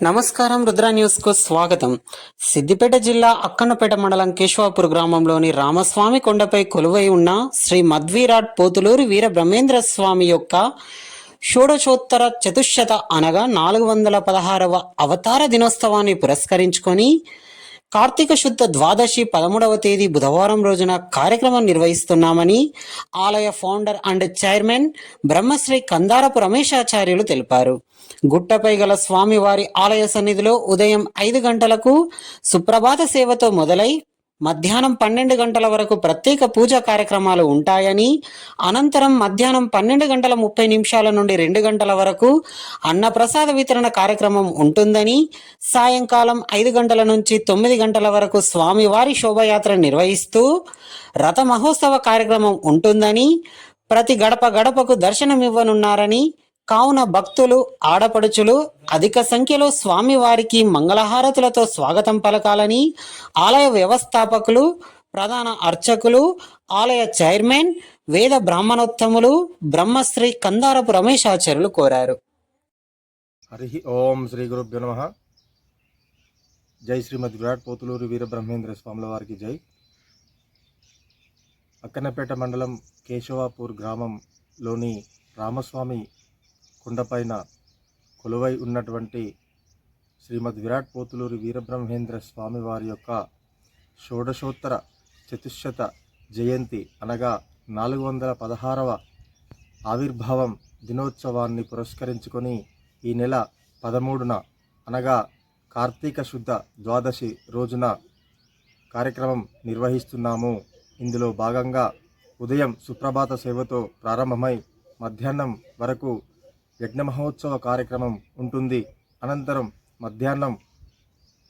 నమస్కారం రుద్ర న్యూస్కు స్వాగతం. సిద్దిపేట జిల్లా అక్కన్నపేట మండలం కేశవాపూర్ గ్రామంలోని రామస్వామి కొండపై కొలువై ఉన్న శ్రీ మధ్వీరాట్ పోతులూరి వీర బ్రహ్మేంద్ర స్వామి యొక్క షోడశోత్తర చతుశ్శత అనగా నాలుగు వందల పదహారవ అవతార దినోత్సవాన్ని పురస్కరించుకొని కార్తీక శుద్ధ ద్వాదశి పదమూడవ తేదీ బుధవారం రోజున కార్యక్రమం నిర్వహిస్తున్నామని ఆలయ founder and chairman Brahmashri Kandarapu Rameshacharyulu తెలిపారు. గుట్టపై గల స్వామివారి ఆలయ సన్నిధిలో ఉదయం ఐదు గంటలకు సుప్రభాత సేవతో మొదలై మధ్యాహ్నం పన్నెండు గంటల వరకు ప్రత్యేక పూజా కార్యక్రమాలు ఉంటాయని అనంతరం మధ్యాహ్నం పన్నెండు గంటల ముప్పై నిమిషాల నుండి రెండు గంటల వరకు అన్నప్రసాద వితరణ కార్యక్రమం ఉంటుందని సాయంకాలం ఐదు గంటల నుంచి తొమ్మిది గంటల వరకు స్వామివారి శోభయాత్ర నిర్వహిస్తూ రథ మహోత్సవ కార్యక్రమం ఉంటుందని ప్రతి గడప గడపకు దర్శనమివ్వనున్నారని కావున భక్తులు ఆడపడుచులు అధిక సంఖ్యలో స్వామివారికి మంగళహారతులతో స్వాగతం పలకాలని ఆలయ వ్యవస్థాపకులు ప్రధాన అర్చకులు ఆలయ చైర్మన్ వేద బ్రాహ్మణోత్తములు బ్రహ్మశ్రీ కందారపు రమేశాచార్యులు కోరారు. హరి ఓం శ్రీ గురుభ్యో నమ. జై శ్రీమతి విరాట్ పోతులూరు వీరబ్రహ్మేంద్ర స్వాముల వారికి జై. అక్కన్నపేట మండలం కేశవాపూర్ గ్రామంలోని రామస్వామి కొండపైన కొలువై ఉన్నటువంటి శ్రీమద్ విరాట్ పోతులూరి వీరబ్రహ్మేంద్ర స్వామి వారి యొక్క షోడశోత్తర చతుశత జయంతి అనగా నాలుగు వందల పదహారవ ఆవిర్భావం దినోత్సవాన్ని పురస్కరించుకొని ఈ నెల పదమూడున అనగా కార్తీక శుద్ధ ద్వాదశి రోజున కార్యక్రమం నిర్వహిస్తున్నాము. ఇందులో భాగంగా ఉదయం సుప్రభాత సేవతో ప్రారంభమై మధ్యాహ్నం వరకు యజ్ఞ మహోత్సవ కార్యక్రమం ఉంటుంది. అనంతరం మధ్యాహ్నం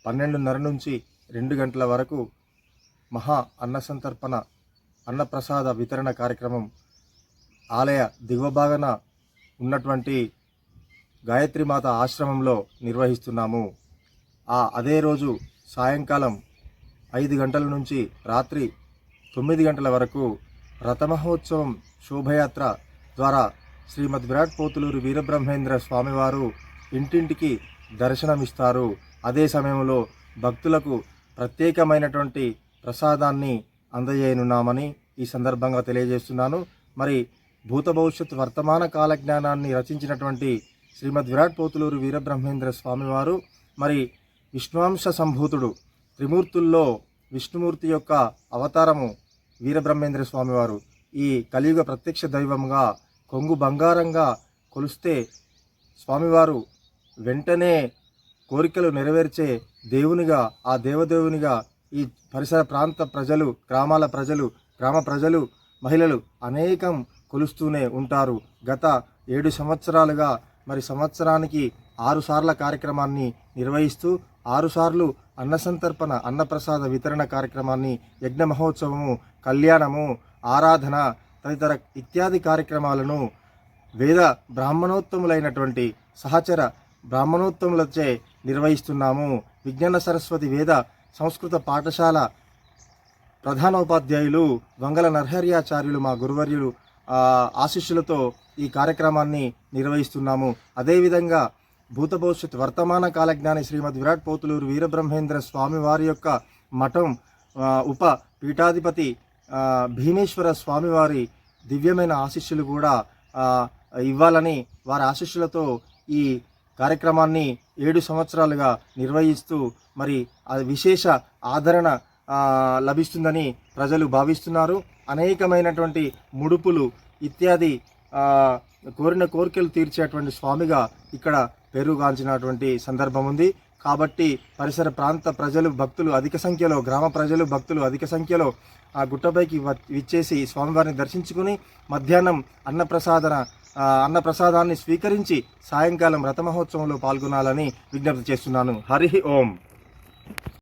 పన్నెండున్నర నుంచి రెండు గంటల వరకు మహా అన్న సంతర్పణ అన్నప్రసాద వితరణ కార్యక్రమం ఆలయ దిగువ భాగాన ఉన్నటువంటి గాయత్రిమాత ఆశ్రమంలో నిర్వహిస్తున్నాము. ఆ అదే రోజు సాయంకాలం ఐదు గంటల నుంచి రాత్రి తొమ్మిది గంటల వరకు రథమహోత్సవం శోభయాత్ర ద్వారా శ్రీమద్ విరాట్ పోతులూరు వీరబ్రహ్మేంద్ర స్వామివారు ఇంటింటికి దర్శనమిస్తారు. అదే సమయంలో భక్తులకు ప్రత్యేకమైనటువంటి ప్రసాదాన్ని అందజేయనున్నామని ఈ సందర్భంగా తెలియజేస్తున్నాను. మరి భూత భవిష్యత్ వర్తమాన కాల జ్ఞానాన్ని రచించినటువంటి శ్రీమద్ విరాట్ పోతులూరు వీరబ్రహ్మేంద్ర స్వామివారు మరి విష్ణువంశ సంభూతుడు త్రిమూర్తుల్లో విష్ణుమూర్తి యొక్క అవతారము వీరబ్రహ్మేంద్ర స్వామివారు. ఈ కలియుగ ప్రత్యక్ష దైవంగా కొంగు బంగారంగా కొలిస్తే స్వామివారు వెంటనే కోరికలు నెరవేర్చే దేవునిగా ఆ దేవదేవునిగా ఈ పరిసర ప్రాంత ప్రజలు గ్రామాల ప్రజలు గ్రామ ప్రజలు మహిళలు అనేకం కొలుస్తూనే ఉంటారు. గత ఏడు సంవత్సరాలుగా మరి సంవత్సరానికి ఆరుసార్ల కార్యక్రమాన్ని నిర్వహిస్తూ ఆరుసార్లు అన్నసంతర్పణ అన్నప్రసాద వితరణ కార్యక్రమాన్ని యజ్ఞ మహోత్సవము కళ్యాణము ఆరాధన తదితర ఇత్యాది కార్యక్రమాలను వేద బ్రాహ్మణోత్తములైనటువంటి సహచర బ్రాహ్మణోత్తములచే నిర్వహిస్తున్నాము. విజ్ఞాన సరస్వతి వేద సంస్కృత పాఠశాల ప్రధానోపాధ్యాయులు వంగల నర్హర్యాచార్యులు మా గురువర్యులు ఆశీస్సులతో ఈ కార్యక్రమాన్ని నిర్వహిస్తున్నాము. అదేవిధంగా భూత భవిష్యత్ వర్తమాన కాలజ్ఞాని శ్రీమద్ విరాట్ పోతులూరు వీరబ్రహ్మేంద్ర స్వామి వారి యొక్క మఠం ఉప పీఠాధిపతి భీమేశ్వర స్వామివారి దివ్యమైన ఆశీస్సులు కూడా ఇవ్వాలని వారి ఆశీస్సులతో ఈ కార్యక్రమాన్ని ఏడు సంవత్సరాలుగా నిర్వహిస్తూ మరి విశేష ఆదరణ లభిస్తుందని ప్రజలు భావిస్తున్నారు. అనేకమైనటువంటి ముడుపులు ఇత్యాది కోరిన కోరికలు తీర్చేటువంటి స్వామిగా ఇక్కడ పేరుగాంచినటువంటి సందర్భం ఉంది. కాబట్టి పరిసర ప్రాంత ప్రజలు భక్తులు అధిక సంఖ్యలో గ్రామ ప్రజలు భక్తులు అధిక సంఖ్యలో ఆ గుట్టపైకి వ- విచ్చేసి స్వామివారిని దర్శించుకుని మధ్యాహ్నం అన్నప్రసాదన అన్నప్రసాదాన్ని స్వీకరించి సాయంకాలం రథమహోత్సవంలో పాల్గొనాలని విజ్ఞప్తి చేస్తున్నాను. హరి ఓం.